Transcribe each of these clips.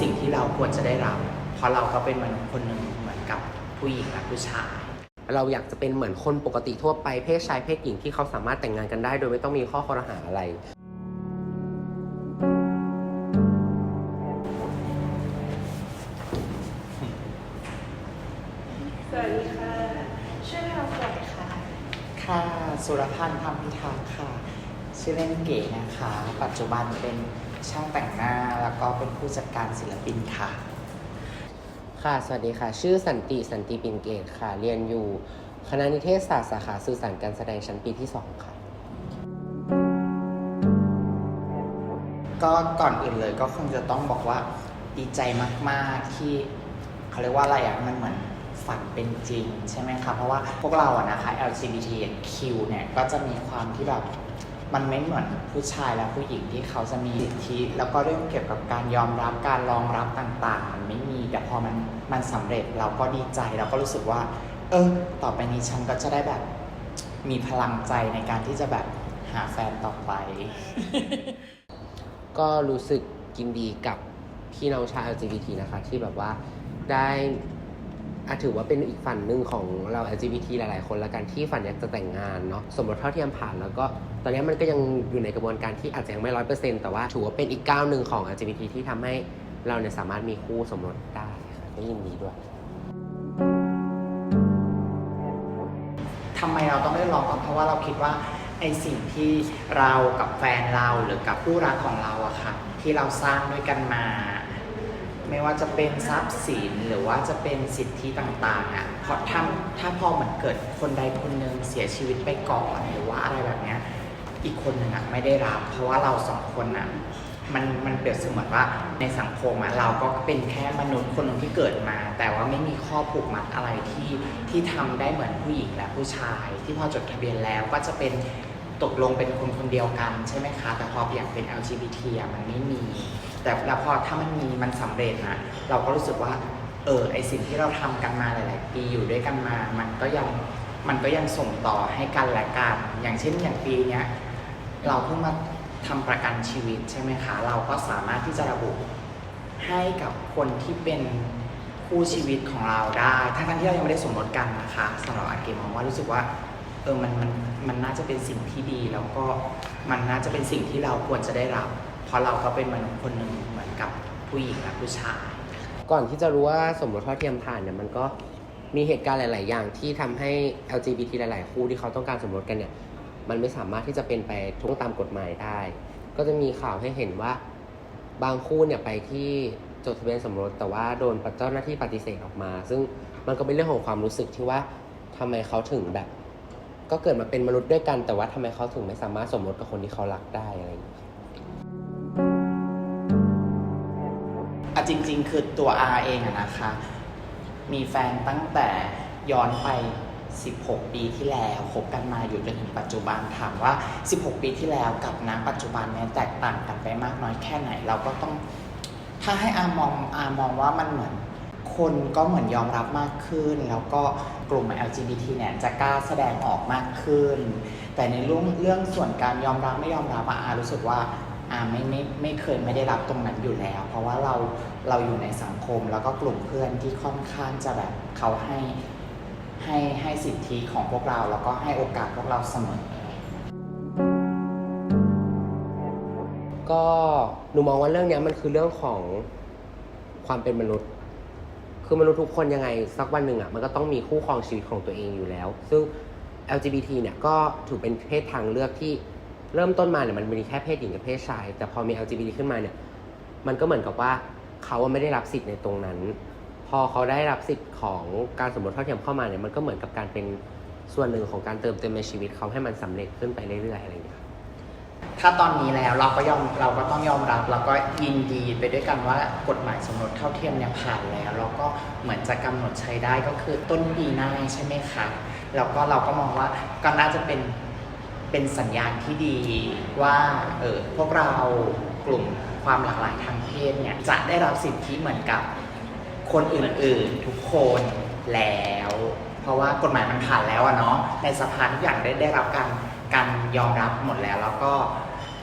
สิ่งที่เราควรจะได้รับ เพราะเราก็เป็นมนุษย์คนหนึ่งเหมือนกับผู้หญิงและผู้ชาย เราอยากจะเป็นเหมือนคนปกติทั่วไปเพศชายเพศหญิงที่เขาสามารถแต่งงานกันได้ โดยไม่ต้องมีข้อคอรหาอะไร สวัสดีค่ะช่วยแนะนำตัวหน่อยค่ะ ค่ะ สุรพันธ์ธรรมพิทักษ์ค่ะ ชื่อเล่นเก๋นะคะ ปัจจุบันเป็น ช่างแต่งหน้าแล้วก็เป็นผู้จัดการศิลปินค่ะ ค่ะ สวัสดีค่ะ ชื่อสันติสันติปินเกตค่ะ เรียนอยู่คณะนิเทศศาสตร์สาขาสื่อสารการแสดงชั้นปีที่ 2 ค่ะ ก็ก่อนอื่นเลยก็คงจะต้องบอกว่าดีใจมากๆที่เขาเรียกว่าอะไรอะมันเหมือนฝันเป็นจริงใช่ไหมคะเพราะว่าพวกเราอะนะคะ LGBTQ เนี่ยก็จะมีความที่แบบ มันไม่เหมือนผู้ชายและผู้หญิงที่เขาจะมีสิทธิ แล้วก็เรื่องเกี่ยวกับการยอมรับการรองรับต่าง ๆ มันไม่มีแต่พอมันมันสำเร็จเราก็ดีใจเราก็รู้สึกว่า เออต่อไปนี้ฉันก็จะได้แบบมีพลังใจในการที่จะแบบหาแฟนต่อไป ก็รู้สึกยินดีกับพี่น้องชาว LGBT นะคะ ที่แบบว่าได้ อาถือว่าเป็นอีกฝันหนึ่งของเรา LGBT หลาย ๆ คนละกันที่ฝันอยากจะแต่งงานเนาะสมรสเท่าเทียมผ่านแล้วก็ ตอนนี้มันก็ยังอยู่ในกระบวนการที่อาจจะยังไม่ร้อยเปอร์เซ็นต์แต่ว่าถือว่าเป็นอีกก้าวหนึ่งของ LGBT ที่ทำให้เราเนี่ยสามารถมีคู่สมรสได้ค่ะก็ยินดีด้วยทำไมเราต้องได้ลองก็เพราะว่าเราคิดว่าไอสิ่งที่เรากับแฟนเราหรือกับคู่รักของเราอะค่ะที่เราสร้างด้วยกันมา ไม่ว่าจะเป็นทรัพย์สินหรือว่าจะเป็นสิทธิต่างๆอะเพราะถ้าถ้าพอเหมือนเกิดคนใดคนหนึ่งเสียชีวิตไปก่อน หรือว่าอะไรแบบเนี้ยอีกคนหนึ่งอะไม่ได้รับ เพราะว่าเราสองคนอะมันมันเปรียบเสมือนว่าในสังคมอะเราก็เป็นแค่มนุษย์คนหนึ่งที่เกิดมา แต่ว่าไม่มีข้อผูกมัดอะไรที่ที่ทำได้เหมือนผู้หญิงและผู้ชาย ที่พอจดทะเบียนแล้วก็จะเป็นตกลงเป็นคนคนเดียวกันใช่ไหมคะ แต่พออย่างเป็น LGBT อะมันไม่มี แต่แล้วพอถ้ามันมีมันสำเร็จนะเราก็รู้สึกว่า เออไอสิ่งที่เราทำกันมาหลาย ๆ ปีอยู่ด้วยกันมา มันก็ยังมันก็ยังส่งต่อให้กันและกันอย่างเช่นอย่างปีเนี้ยเราเพิ่งมาทำประกันชีวิตใช่ไหมคะ เราก็สามารถที่จะระบุให้กับคนที่เป็นคู่ชีวิตของเราได้ทั้งที่เรายังไม่ได้สมรสกันนะคะสำหรับอาเกมมองว่ารู้สึกว่าเออมันมันมันน่าจะเป็นสิ่งที่ดี แล้วก็มันน่าจะเป็นสิ่งที่เราควรจะได้รับ เพราะเราก็เป็นมนุษย์คนหนึ่งเหมือนกับผู้หญิงและผู้ชาย ก่อนที่จะรู้ว่าสมรสเท่าเทียมผ่านเนี่ยมันก็มีเหตุการณ์หลาย ๆ อย่างที่ทำให้ LGBT หลาย ๆ คู่ที่เขาต้องการสมรสกันเนี่ย มันไม่สามารถที่จะเป็นไปทุกตามกฎหมายได้ ก็จะมีข่าวให้เห็นว่าบางคู่เนี่ยไปที่จดทะเบียนสมรส แต่ว่าโดนเจ้าหน้าที่ปฏิเสธออกมา ซึ่งมันก็เป็นเรื่องของความรู้สึกที่ว่าทำไมเขาถึงแบบ ก็เกิดมาเป็นมนุษย์ด้วยกัน แต่ว่าทำไมเขาถึงไม่สามารถสมรสกับคนที่เขารักได้อะไรอย่างเงี้ย ริง ๆ คือตัวอาเองอะนะคะ มีแฟนตั้งแต่ย้อนไป 16 ปีที่แล้วคบกันมาอยู่จนถึงปัจจุบันถามว่า 16 ปีที่แล้วกับณปัจจุบันเนี่ยแตกต่างกันไปมากน้อยแค่ไหน เราก็ต้อง ถ้าให้อามองอามองว่ามันเหมือนคนก็เหมือนยอมรับมากขึ้น แล้วก็กลุ่ม LGBT เนี่ยจะกล้าแสดงออกมากขึ้น แต่ในเรื่องเรื่องส่วนการยอมรับไม่ยอมรับอารู้สึกว่า อาไม่ไม่ไม่เคยไม่ได้รับตรงนั้นอยู่แล้ว เพราะว่าเราเราอยู่ในสังคมแล้วก็กลุ่มเพื่อนที่ค่อนข้างจะแบบเขาให้ให้ให้สิทธิของพวกเราแล้วก็ให้โอกาสพวกเราเสมอ ก็หนูมองว่าเรื่องเนี้ยมันคือเรื่องของความเป็นมนุษย์ คือมนุษย์ทุกคนยังไงสักวันหนึ่งอะมันก็ต้องมีคู่ครองชีวิตของตัวเองอยู่แล้ว ซึ่ง LGBT เนี่ยก็ถือเป็นเพศทางเลือกที่ เริ่มต้นมาเนี่ยมันมีแค่เพศหญิงกับเพศชาย แต่พอมี LGBT ขึ้นมาเนี่ยมันก็เหมือนกับว่าเขาไม่ได้รับสิทธิ์ในตรงนั้น พอเขาได้รับสิทธิ์ของการสมรสเท่าเทียมเข้ามาเนี่ยมันก็เหมือนกับการเป็นส่วนหนึ่งของการเติมเต็มในชีวิตเขาให้มันสำเร็จขึ้นไปเรื่อยๆอะไรอย่างเงี้ยถ้าตอนนี้แล้วเราก็ยอมเราก็ต้องยอมรับแล้วก็ยินดีไปด้วยกันว่ากฎหมายสมรสเท่าเทียมเนี่ยผ่านแล้วแล้วก็เหมือนจะกำหนดใช้ได้ก็คือต้นปีหน้าใช่ไหมคะแล้วก็เราก็มองว่าก็น่าจะเป็น เป็นสัญญาณที่ดีว่าเออพวกเรากลุ่มความหลากหลายทางเพศเนี่ยจะได้รับสิทธิเหมือนกับคนอื่นๆ ทุกคนแล้ว เพราะว่ากฎหมายมันผ่านแล้วอะเนาะในสภาทุกอย่างได้ได้รับการการยอมรับหมดแล้ว แล้วก็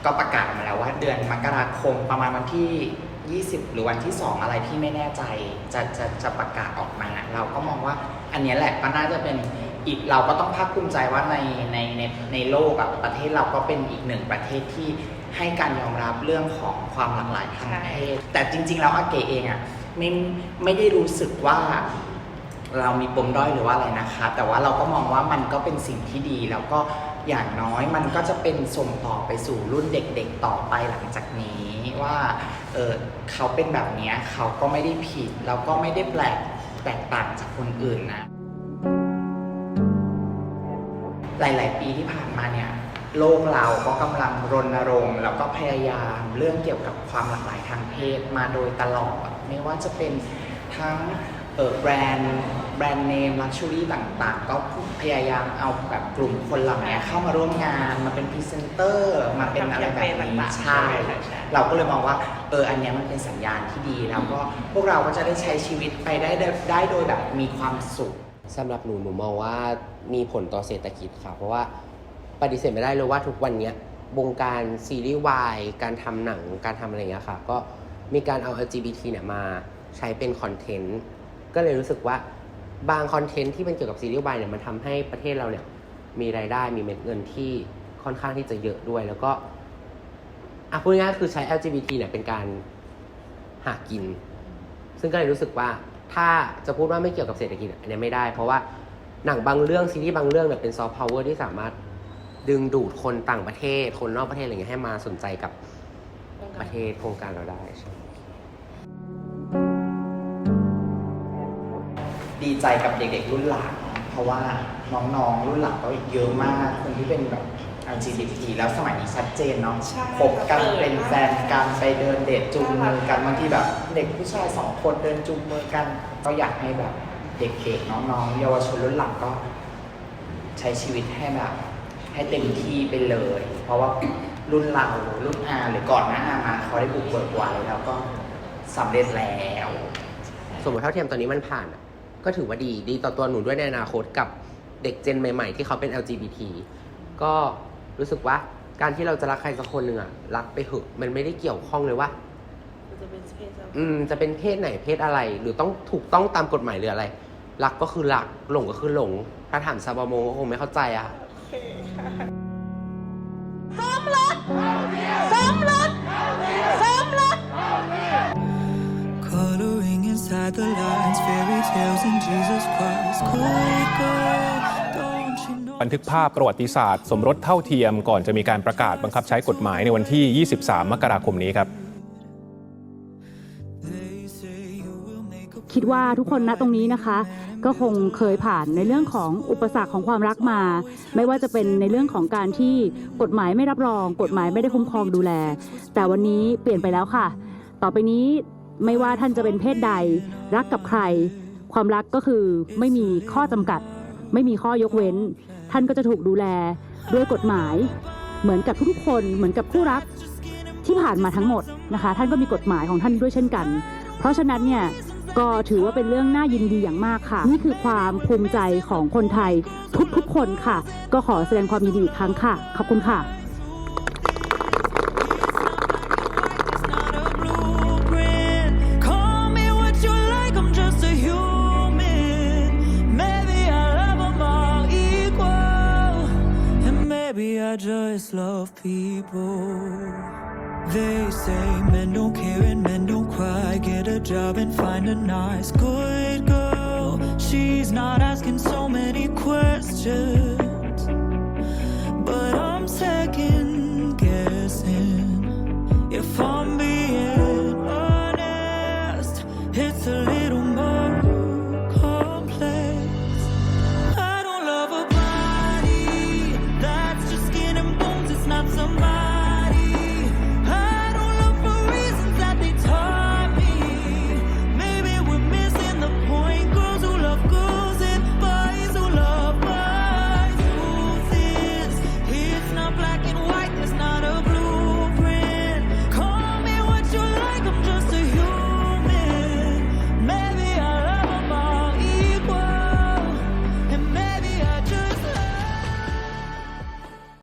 ก็ประกาศมาแล้วว่าเดือนมกราคมประมาณวันที่ 20 หรือวันที่ 2 อะไรที่ไม่แน่ใจจะจะจะประกาศออกมาเราก็มองว่าอันนี้แหละก็น่าจะเป็น อีกเราก็ต้องภาคภูมิใจว่าในในในในโลกอะประเทศเราก็เป็นอีกหนึ่งประเทศที่ให้การยอมรับเรื่องของความหลากหลายทางเพศแต่จริง ๆ แล้วอาเกเองอะไม่ไม่ได้รู้สึกว่าเรามีปมด้อยหรือว่าอะไรนะคะ แต่ว่าเราก็มองว่ามันก็เป็นสิ่งที่ดี แล้วก็อย่างน้อยมันก็จะเป็นส่งต่อไปสู่รุ่นเด็กๆต่อไปหลังจากนี้ว่าเออเขาเป็นแบบเนี้ยเขาก็ไม่ได้ผิด แล้วก็ไม่ได้แปลกแตกต่างจากคนอื่นนะ หลาย ๆ ปีที่ผ่านมาเนี่ยโลกเราก็กำลังรณรงค์ แล้วก็พยายามเรื่องเกี่ยวกับความหลากหลายทางเพศมาโดยตลอด ไม่ว่าจะเป็นทั้งเออแบรนด์แบรนด์เนมลักชัวรี่ต่างๆ ก็พยายามเอาแบบกลุ่มคนเหล่านี้เข้ามาร่วมงานมาเป็นพรีเซนเตอร์มาเป็นอะไรแบบนี้ใช่เราก็เลยมองว่าเอออันเนี้ยมันเป็นสัญญาณที่ดีแล้วก็พวกเราก็จะได้ใช้ชีวิตไปได้ได้ได้โดยแบบมีความสุข สำหรับหนูหนูมองว่ามีผลต่อเศรษฐกิจค่ะ เพราะว่าปฏิเสธไม่ได้เลยว่าทุกวันเนี้ยวงการซีรีส์วายการทำหนังการทำอะไรอย่างเงี้ยค่ะ ก็มีการเอา LGBT เนี่ยมาใช้เป็นคอนเทนต์ก็เลยรู้สึกว่าบางคอนเทนต์ที่เป็นเกี่ยวกับซีรีส์วายเนี่ยมันทำให้ประเทศเราเนี่ยมีรายได้มีเม็ดเงินที่ค่อนข้างที่จะเยอะด้วย แล้วก็อะพูดง่ายๆคือใช้ LGBT เนี่ยเป็นการหากิน ซึ่งก็เลยรู้สึกว่า ถ้าจะพูดว่าไม่เกี่ยวกับเศรษฐกิจอันนี้ไม่ได้ เพราะว่าหนังบางเรื่องซีรีส์บางเรื่องเนี่ยเป็นซอฟต์พาวเวอร์ที่สามารถดึงดูดคนต่างประเทศ คนนอกประเทศอะไรเงี้ยให้มาสนใจกับประเทศโครงการเราได้ใช่ดีใจกับเด็กๆรุ่นหลังเพราะว่าน้องๆรุ่นหลังก็เยอะมากคนที่เป็นแบบ LGBT แล้วสมัยนี้ชัดเจนเนาะใช่คบกันเป็นแฟนกันไปเดินเดทจูงมือกันบางทีแบบ เด็กผู้ชายสองคนเดินจูงมือกันก็อยากให้แบบเด็กๆน้องๆเยาวชนรุ่นหลังก็ ใช้ชีวิตให้แบบ ให้เต็มที่ไปเลย เพราะว่ารุ่นเรารุ่นอาหรือก่อนหน้าอามาเขาได้บุกเบิกไว้แล้วก็สำเร็จแล้วสมมติเท่าเทียมตอนนี้มันผ่านอะก็ถือว่าดีดีต่อตัวหนูด้วยในอนาคตกับเด็กเจนใหม่ ๆ ที่เขาเป็น LGBT ก็ รู้สึกว่าการที่เราจะรักใครสักคนหนึ่งอะรักไปเถอะมันไม่ได้เกี่ยวข้องเลยว่าจะเป็นเพศจะอืมจะเป็นเพศไหนเพศอะไร หรือต้องถูกต้องตามกฎหมายหรืออะไรรักก็คือรักหลงก็คือหลง ถ้าถามซาบาโมก็คงไม่เข้าใจอะโอเคค่ะ Coloring inside the lines, fairy tales and Jesus Christ. Good บันทึกภาพประวัติศาสตร์ สมรสเท่าเทียมก่อนจะมีการประกาศบังคับใช้กฎหมายในวันที่ 23 มกราคมนี้ครับ คิดว่าทุกคนณตรงนี้นะคะ ก็คงเคยผ่านในเรื่องของอุปสรรคของความรักมา ไม่ว่าจะเป็นในเรื่องของการที่กฎหมายไม่รับรอง กฎหมายไม่ได้คุ้มครองดูแล แต่วันนี้เปลี่ยนไปแล้วค่ะ ต่อไปนี้ไม่ว่าท่านจะเป็นเพศใด รักกับใคร ความรักก็คือไม่มีข้อจำกัด ไม่มีข้อยกเว้น ท่านก็จะถูกดูแลด้วยกฎหมาย เหมือนกับทุกๆคนเหมือนกับคู่รักที่ผ่านมาทั้งหมดนะคะ ท่านก็มีกฎหมายของท่านด้วยเช่นกัน เพราะฉะนั้นเนี่ยก็ถือว่าเป็นเรื่องน่ายินดีอย่างมากค่ะ นี่คือความภูมิใจของคนไทยทุกๆคนค่ะ ก็ขอแสดงความยินดีอีกครั้งค่ะ ขอบคุณค่ะ people. They say men don't care and men don't cry. Get a job and find a nice, good girl. She's not asking so many questions.